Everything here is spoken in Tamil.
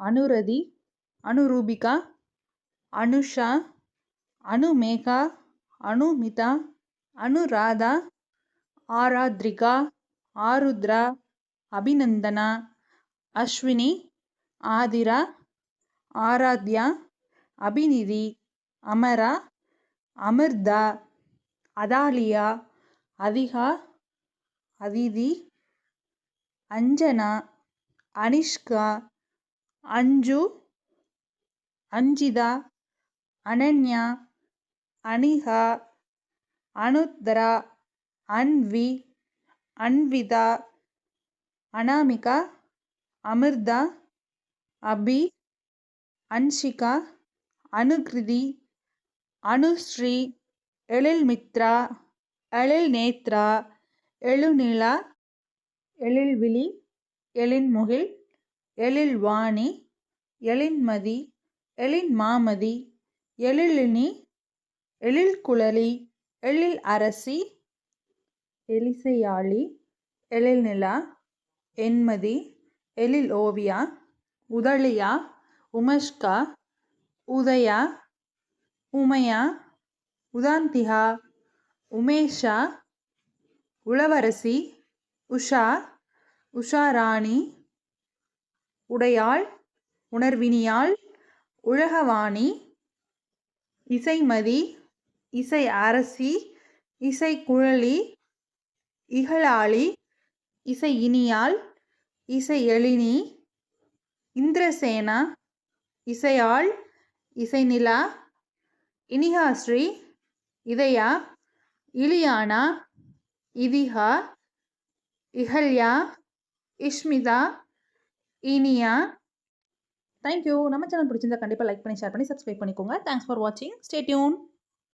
அனுரதி அனுரூபிகா அனுஷா அனுமேகா அனுமிதா அனுராதா ஆராத்ரிகா ஆருத்ரா அபிநந்தனா அஸ்வினி ஆதிரா ஆராத்யா அபிநிதி அமரா அமிர்தா அதாலியா அதிகா அதிதி அஞ்சனா அனிஷ்கா அஞ்சு அஞ்சிதா அனன்யா அனிகா அனுத்ரா அன்வி அன்விதா அனாமிகா அமிர்தா அபி அன்ஷிகா அனுகிருதி அனுஸ்ரீ எழில் மித்ரா எழில் நேத்ரா எழுநிலா எழில்விழி எழின்முகில் எழில் வாணி எழின்மதி எழின் மாமதி எழிலினி எழில்குழலி எழில் அரசி எலிசையாளி எழில்நிலா என்மதி எழில் ஓவியா உதளியா உமஷ்கா உதயா உமையா உதாந்திகா உமேஷா உளவரசி உஷா உஷாராணி உடையாள் உணர்வினியாள் உலகவாணி இசைமதி இசை அரசி இசைக்குழலி இகழாளி இசை இனியாள் இசை எழினி இந்திரசேனா இசையாள் இசைநிலா இனிகாஸ்ரீ இதயா இலியானா இதிகா இகல்யா இஷ்மிதா இனியா தேங்க்யூ நம்ம சேனல் பிடிச்சிருந்தா கண்டிப்பாக லைக் பண்ணி ஷேர் பண்ணி சப்ஸ்கிரைப் பண்ணிக்கோங்க. தேங்க்ஸ் ஃபார் வாட்சிங் ஸ்டே டியூன்